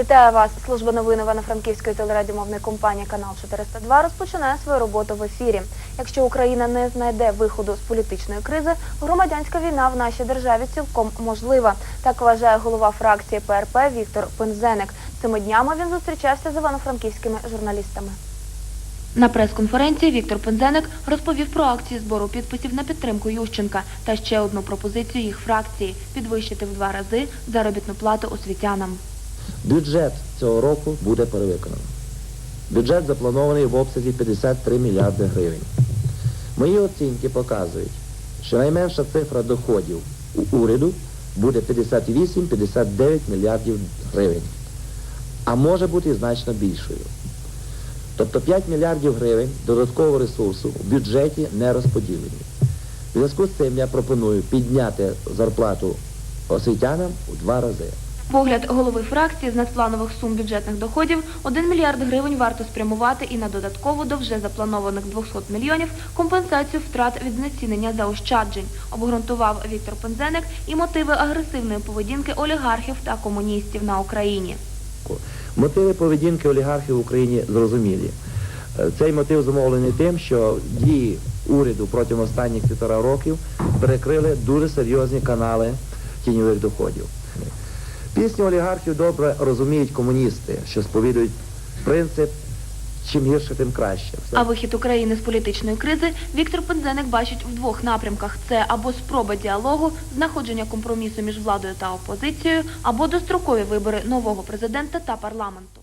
Вітаю вас. Служба новин Івано-Франківської телерадіомовної компанії Канал 402 розпочинає свою роботу в ефірі. Якщо Україна не знайде виходу з політичної кризи, громадянська війна в нашій державі цілком можлива. Так вважає голова фракції ПРП Віктор Пензеник. Цими днями він зустрічався з івано-франківськими журналістами. На прес-конференції Віктор Пензеник розповів про акції збору підписів на підтримку Ющенка та ще одну пропозицію їх фракції підвищити в два рази заробітну плату освітянам. Бюджет цього року буде перевиконано. Бюджет запланований в обсязі 53 мільярди гривень. Мої оцінки показують, що найменша цифра доходів у уряду буде 58-59 мільярдів гривень, а може бути і значно більшою. Тобто 5 мільярдів гривень додаткового ресурсу в бюджеті не розподілені. В зв'язку з цим я пропоную підняти зарплату освітянам у два рази. Погляд голови фракції з надпланових сум бюджетних доходів 1 мільярд гривень варто спрямувати і на додаткову до вже запланованих 200 мільйонів компенсацію втрат від знецінення заощаджень, обґрунтував Віктор Пензеник і мотиви агресивної поведінки олігархів та комуністів на Україні. Мотиви поведінки олігархів в Україні зрозумілі. Е, Цей мотив зумовлений тим, що дії уряду протягом останніх півтора років перекрили дуже серйозні канали тіньових доходів. Пісню олігархів добре розуміють комуністи, що сповідують принцип чим гірше, тим краще. Все. А вихід України з політичної кризи Віктор Пензеник бачить в двох напрямках: це або спроба діалогу, знаходження компромісу між владою та опозицією, або дострокові вибори нового президента та парламенту.